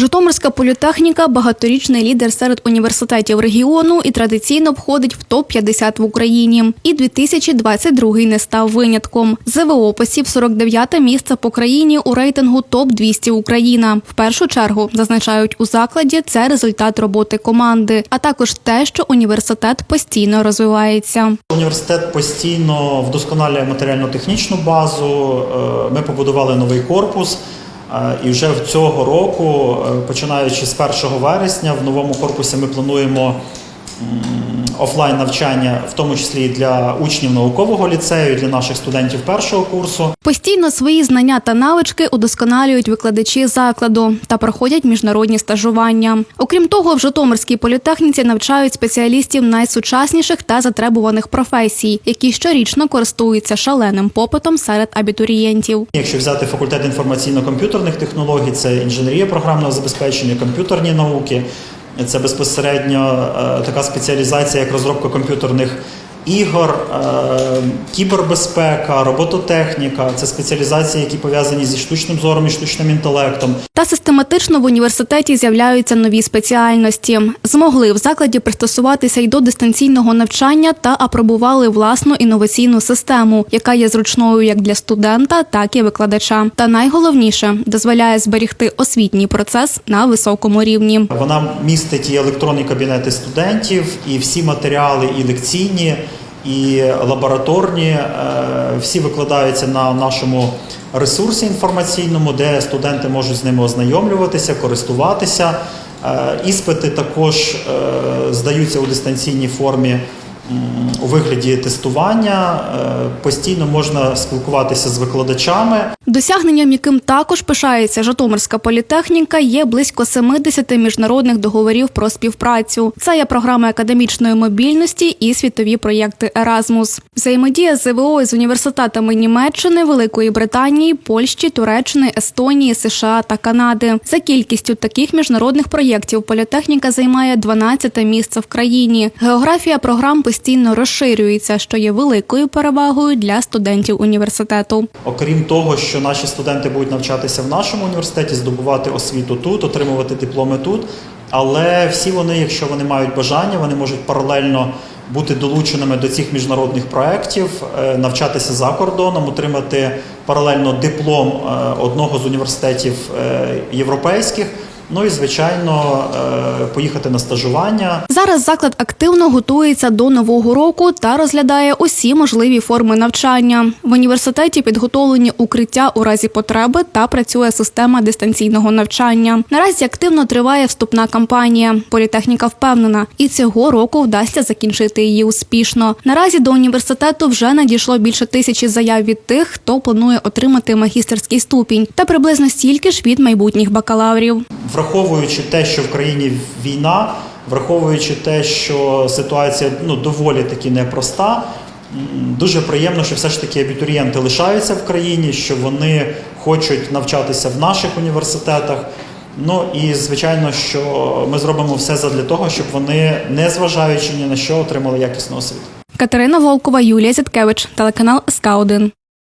Житомирська політехніка багаторічний лідер серед університетів регіону і традиційно входить в топ-50 в Україні. І 2022 не став винятком. ЗВО посів 49-те місце по країні у рейтингу топ-200 Україна. В першу чергу зазначають у закладі це результат роботи команди, а також те, що університет постійно розвивається. Університет постійно вдосконалює матеріально-технічну базу. Е, Ми побудували новий корпус. І вже в цього року, е, починаючи з 1 вересня, в новому корпусі ми плануємо офлайн навчання, в тому числі і для учнів наукового ліцею, і для наших студентів першого курсу. Постійно свої знання та навички удосконалюють викладачі закладу та проходять міжнародні стажування. Окрім того, в Житомирській політехніці навчають спеціалістів найсучасніших та затребуваних професій, які щорічно користуються шаленим попитом серед абітурієнтів. Якщо взяти факультет інформаційно-комп'ютерних технологій, це інженерія програмного забезпечення, комп'ютерні науки, це безпосередньо е, така спеціалізація, як розробка комп'ютерних ігор, е, кібербезпека, робототехніка, це спеціалізації, які пов'язані зі штучним зором і штучним інтелектом. Та систематично в університеті з'являються нові спеціальності. Змогли в закладі пристосуватися й до дистанційного навчання та апробували власну інноваційну систему, яка є зручною як для студента, так і викладача. Та найголовніше дозволяє зберігти освітній процес на високому рівні. Вона містить і електронні кабінети студентів, і всі матеріали, і лекційні, і лабораторні. е, Всі викладаються на нашому ресурсі інформаційному, де студенти можуть з ними ознайомлюватися, користуватися. Е, Іспити також е, здаються у дистанційній формі у вигляді тестування. Е, Постійно можна спілкуватися з викладачами. Досягненням, яким також пишається Житомирська політехніка, є близько 70 міжнародних договорів про співпрацю. Це є програми академічної мобільності і світові проєкти Еразмус. Взаємодія ЗВО з університетами Німеччини, Великої Британії, Польщі, Туреччини, Естонії, США та Канади. За кількістю таких міжнародних проєктів політехніка займає 12 місце в країні. Географія програм постійно розширюється, що є великою перевагою для студентів університету. Окрім того, що наші студенти будуть навчатися в нашому університеті, здобувати освіту тут, отримувати дипломи тут. Але всі вони, якщо вони мають бажання, вони можуть паралельно бути долученими до цих міжнародних проєктів, е, навчатися за кордоном, отримати паралельно диплом е, одного з університетів е, європейських. Ну і звичайно е, поїхати на стажування. Зараз заклад активно готується до нового року та розглядає усі можливі форми навчання. В університеті підготовлені укриття у разі потреби та працює система дистанційного навчання. Наразі активно триває вступна кампанія. Політехніка впевнена, і цього року вдасться закінчити її успішно. Наразі до університету вже надійшло більше тисячі заяв від тих, хто планує отримати магістерський ступінь, та приблизно стільки ж від майбутніх бакалаврів. Враховуючи те, що в країні війна, враховуючи те, що ситуація ну, доволі таки непроста, дуже приємно, що все ж таки абітурієнти лишаються в країні, що вони хочуть навчатися в наших університетах. Ну і звичайно, що ми зробимо все задля того, щоб вони, не зважаючи ні на що, отримали якісну освіту. Катерина Волкова, Юлія Зіткевич, телеканал СК 1